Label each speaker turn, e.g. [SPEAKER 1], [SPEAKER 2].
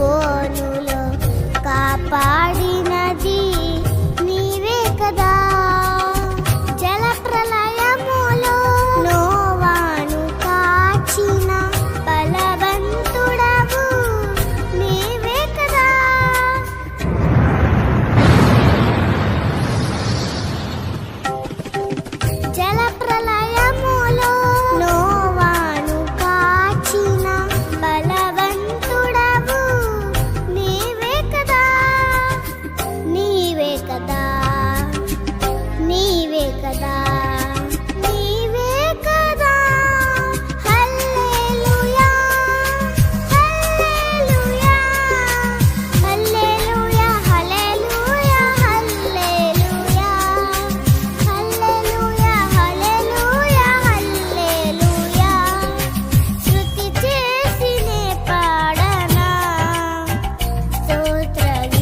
[SPEAKER 1] సింహపు కాపాడినది నీవే కదా. tragué.